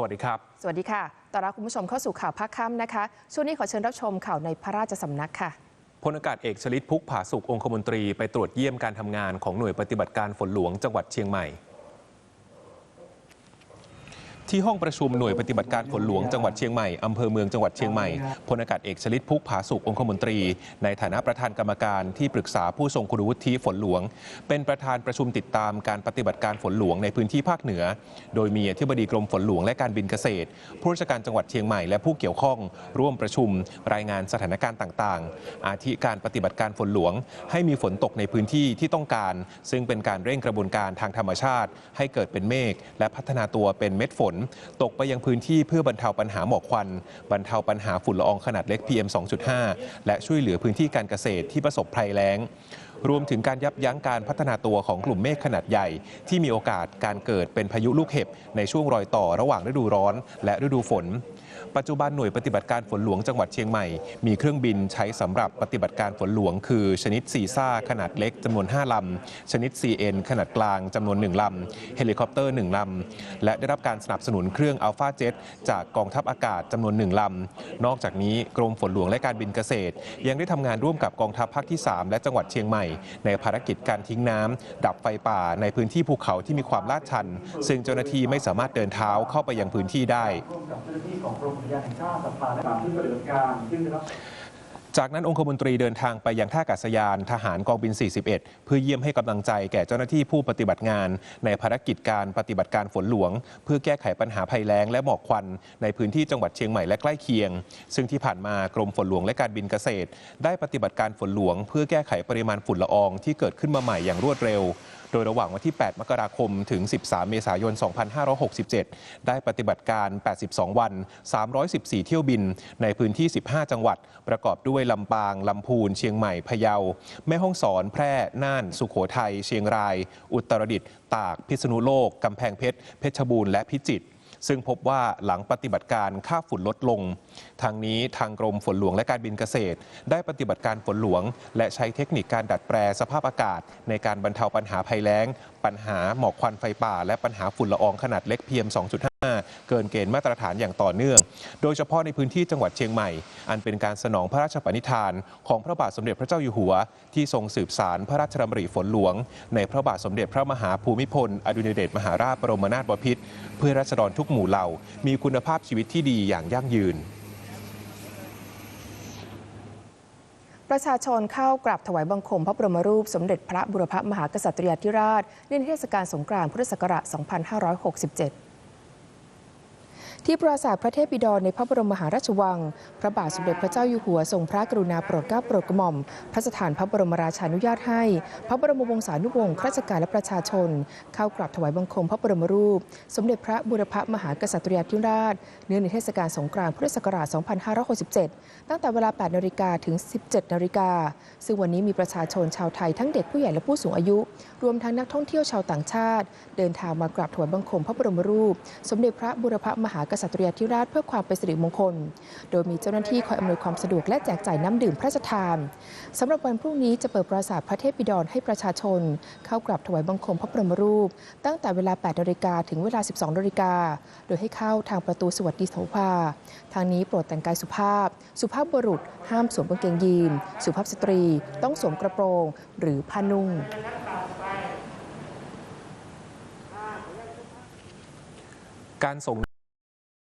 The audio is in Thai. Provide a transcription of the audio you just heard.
สวัสดีครับ สวัสดีค่ะต้อนรับคุณผู้ชมเข้าสู่ข่าวภาคค่ำนะคะ ช่วงนี้ขอเชิญรับชมข่าวในพระราชสำนักค่ะพลอากาศเอกชลิตพุกผาสุของคมนตรีไปตรวจเยี่ยมการทำงานของหน่วยปฏิบัติการฝนหลวงจังหวัดเชียงใหม่ ที่ห้องประชุมหน่วยปฏิบัติการฝนหลวงจังหวัดเชียงใหม่อำเภอเมืองจังหวัดเชียงใหม่พลอากาศเอกชลิตพุกผาสุกองคมนตรี ในฐานะประธานกรรมการที่ปรึกษาผู้ทรงคุณวุฒิฝนหลวง เป็นประธานประชุมติดตามการปฏิบัติการฝนหลวงในพื้นที่ภาคเหนือ โดยมีอธิบดีกรมฝนหลวงและการบินเกษตร ผู้ราชการจังหวัดเชียงใหม่และผู้เกี่ยวข้องร่วมประชุม รายงานสถานการณ์ต่างๆ อาทิการปฏิบัติการฝนหลวง ให้มีฝนตกในพื้นที่ที่ต้องการ ซึ่งเป็นการเร่งกระบวนการทางธรรมชาติ ให้เกิดเป็นเมฆและพัฒนาตัวเป็นเม็ดฝนตกไปยังพื้นที่เพื่อบรรเทาปัญหาหมอกควัน บรรเทาปัญหาฝุ่นละอองขนาดเล็ก PM 2.5 และช่วยเหลือพื้นที่การเกษตรที่ประสบภัยแล้งรวมถึงการยับยั้งการพัฒนาตัวของกลุ่มเมฆขนาดใหญ่ ที่มีโอกาสการเกิดเป็นพายุลูกเห็บในช่วงรอยต่อระหว่างฤดูร้อน และฤดูฝน ปัจจุบันหน่วยปฏิบัติการฝนหลวงจังหวัดเชียงใหม่ มีเครื่องบินใช้สำหรับปฏิบัติการฝนหลวง คือชนิดซีซ่าขนาดเล็กจำนวน 5ลำชนิด CN ขนาดกลางจำนวน 1ลำเฮลิคอปเตอร์ 1ลำและได้รับการสนับสนุนเครื่องอัลฟาเจ็ตจากกองทัพอากาศจำนวน 1ลำนอกจากนี้กรมฝนหลวงและการบินเกษตร ยังได้ทำงานร่วมกับกองทัพภาคที่ 3 และจังหวัดเชียงใหม่ ในภารกิจการทิ้งน้ำดับไฟป่าในพื้นที่ภูเขาที่มีความลาดชัน ซึ่งเจ้าหน้าที่ไม่สามารถเดินเท้าเข้าไปยังพื้นที่ได้มกับเจ้าหน้าที่ของกรมอุทยานแห่งชาติสัตว์ป่าและป่าที่ปฏิบัติการซึ่งได้รับจากนั้นองคมนตรีเดินทางไปยังท่าอากาศยานทหารกองบิน 41 เพื่อเยี่ยมให้กำลังใจแก่เจ้าหน้าที่ผู้ปฏิบัติงาน ในภารกิจการปฏิบัติการฝนหลวง เพื่อแก้ไขปัญหาภัยแล้งและหมอกควัน ในพื้นที่จังหวัดเชียงใหม่และใกล้เคียง ซึ่งที่ผ่านมากรมฝนหลวงและการบินเกษตร ได้ปฏิบัติการฝนหลวง เพื่อแก้ไขปริมาณฝุ่นละอองที่เกิดขึ้นมาใหม่อย่างรวดเร็วโดยระหว่างวันที่ 8 มกราคม ถึง 13 เมษายน 2567 ได้ปฏิบัติการ 82 วัน 314 เที่ยวบิน ในพื้นที่ 15 จังหวัด ประกอบด้วยลำปาง ลำพูน เชียงใหม่ พะเยา แม่ฮ่องสอน แพร่ น่าน สุโขทัย เชียงราย อุตรดิตถ์ ตาก พิษณุโลก กำแพงเพชร เพชรบูรณ์ และพิจิตร ซึ่งพบว่าหลังปฏิบัติการค่าฝุ่นลดลง ทางนี้ทางกรมฝนหลวงและการบินเกษตร ได้ปฏิบัติการฝนหลวง และใช้เทคนิคการดัดแปลสภาพอากาศ ในการบรรเทาปัญหาภัยแล้ง ปัญหาหมอกควันไฟป่า และปัญหาฝุ่นละอองขนาดเล็ก PM 2.5เกินเกณฑ์มาตรฐานอย่างต่อเนื่อง โดยเฉพาะในพื้นที่จังหวัดเชียงใหม่ อันเป็นการสนองพระราชปณิธาน ของพระบาทสมเด็จพระเจ้าอยู่หัว ที่ทรงสืบสารพระราชดำริฝนหลวง ในพระบาทสมเด็จพระมหาภูมิพล อดุลยเดชมหาราชบรมนาถบพิตรเพื่อราษฎรทุกหมู่เหล่า มีคุณภาพชีวิตที่ดีอย่างยั่งยืนประชาชนเข้ากราบถวายบังคมพระบรมรูป สมเด็จพระบุรพมหากษัตริยาธิราชในเทศกาลสงกรานต์พุทธศักราช 2567 ที่ปราสาทพระเทพบิดรในพระบรมมหาราชวัง พระบาทสมเด็จพระเจ้าอยู่หัวทรงพระกรุณาโปรดเกล้าโปรดกระหม่อม พระสถานพระบรมราชานุญาตให้ พระบรมวงศานุวงศ์ข้าราชการและประชาชน เข้ากราบถวายบังคมพระบรมรูป สมเด็จพระบุรพมหากษัตริยาธิราช เนื่องในเทศกาลสงกรานต์พุทธศักราช 2567 ตั้งแต่เวลา 8 นาฬิกาถึง 17 นาฬิกา ซึ่งวันนี้มีประชาชนชาวไทยทั้งเด็กผู้ใหญ่และผู้สูงอายุ รวมทั้งนักท่องเที่ยวชาวต่างชาติ เดินทางมากราบถวายบังคมพระบรมรูป สมเด็จพระบุรพมหากษัตริยาธิราชเพื่อความเป็นสิริมงคล โดยมีเจ้าหน้าที่คอยอำนวยความสะดวกและแจกจ่ายน้ำดื่มพระราชทานสำหรับวันพรุ่งนี้จะเปิดปราสาทพระเทพบิดรให้ประชาชน เข้ากราบถวายบังคมพระบรมรูป ตั้งแต่เวลา 8นาฬิกาถึงเวลา 12นาฬิกาโดยให้เข้าทางประตูสวัสดีโสภาทางนี้โปรดแต่งกายสุภาพ สุภาพบุรุษ ห้ามสวมกางเกงยีน สุภาพสตรี ต้องสวมกระโปรง หรือผ้านุ่งการส่ง